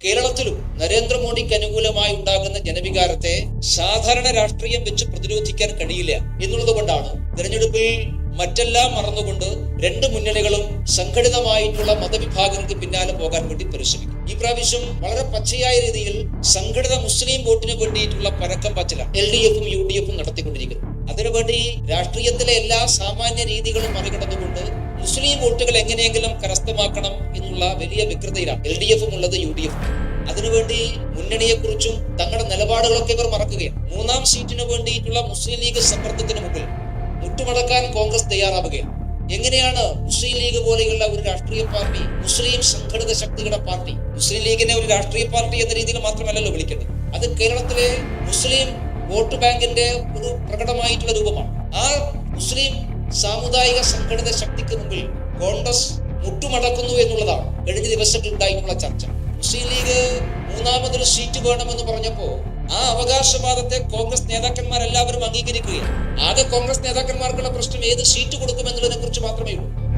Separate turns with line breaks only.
കേരളത്തിലും നരേന്ദ്രമോദിക്ക് അനുകൂലമായി ഉണ്ടാകുന്ന ജനവികാരത്തെ സാധാരണ രാഷ്ട്രീയം വെച്ച് പ്രതിരോധിക്കാൻ കഴിയില്ല എന്നുള്ളത് കൊണ്ടാണ് തെരഞ്ഞെടുപ്പിൽ മറ്റെല്ലാം മറന്നുകൊണ്ട് രണ്ട് മുന്നണികളും സംഘടിതമായിട്ടുള്ള മതവിഭാഗങ്ങൾക്ക് പിന്നാലെ പോകാൻ വേണ്ടി പരിശ്രമിക്കും. ഈ പ്രാവശ്യം വളരെ പച്ചയായ രീതിയിൽ സംഘടിത മുസ്ലിം വോട്ടിന് വേണ്ടിയിട്ടുള്ള പരക്കം പച്ചല എൽ ഡി എഫും യു ഡി എഫും നടത്തിക്കൊണ്ടിരിക്കുന്നത് അതിനുവേണ്ടി രാഷ്ട്രീയത്തിലെ എല്ലാ സാമാന്യ രീതികളും മറികടന്നുകൊണ്ട് മുസ്ലിം വോട്ടുകൾ എങ്ങനെയെങ്കിലും കരസ്ഥമാക്കണം എന്നുള്ള വലിയ വ്യഗ്രതയിലാണ്. എൽ ഡി എഫും ഉള്ളത് യു ഡി എഫും. അതിനുവേണ്ടി മുന്നണിയെക്കുറിച്ചും തങ്ങളുടെ നിലപാടുകളൊക്കെ ഇവർ മറക്കുകയാണ്. മൂന്നാം സീറ്റിന് വേണ്ടിയിട്ടുള്ള മുസ്ലിം ലീഗ് സമ്മർദ്ദത്തിന് മുമ്പിൽ മുട്ടുമടക്കാൻ കോൺഗ്രസ് തയ്യാറാവുകയാണ്. എങ്ങനെയാണ് മുസ്ലിം ലീഗ് പോലെയുള്ള ഒരു രാഷ്ട്രീയ പാർട്ടി മുസ്ലിം സംഘടിത ശക്തികളുടെ പാർട്ടി മുസ്ലിം ലീഗിനെ ഒരു രാഷ്ട്രീയ പാർട്ടി എന്ന രീതിയിൽ മാത്രമല്ലല്ലോ വിളിക്കേണ്ടത്? അത് കേരളത്തിലെ മുസ്ലിം വോട്ട് ബാങ്കിന്റെ ഒരു പ്രകടമായിട്ടുള്ള രൂപമാണ്. ആ മുസ്ലിം സാമുദായിക സംഘടിത ശക്തിക്ക് കോൺഗ്രസ് മുട്ടുമടക്കുന്നു എന്നുള്ളതാണ്. കഴിഞ്ഞ ദിവസത്തിൽ ഉണ്ടായിട്ടുള്ള ചർച്ച. മുസ്ലിം ലീഗ് മൂന്നാമതൊരു സീറ്റ് വേണമെന്ന് പറഞ്ഞപ്പോ ആ അവകാശവാദത്തെ കോൺഗ്രസ് നേതാക്കന്മാരെല്ലാവരും അംഗീകരിക്കുകയാണ്. ആകെ കോൺഗ്രസ് നേതാക്കന്മാർക്കുള്ള പ്രശ്നം ഏത് സീറ്റ് കൊടുക്കുമെന്നുള്ളതിനെ കുറിച്ച് മാത്രമേ ഉള്ളൂ.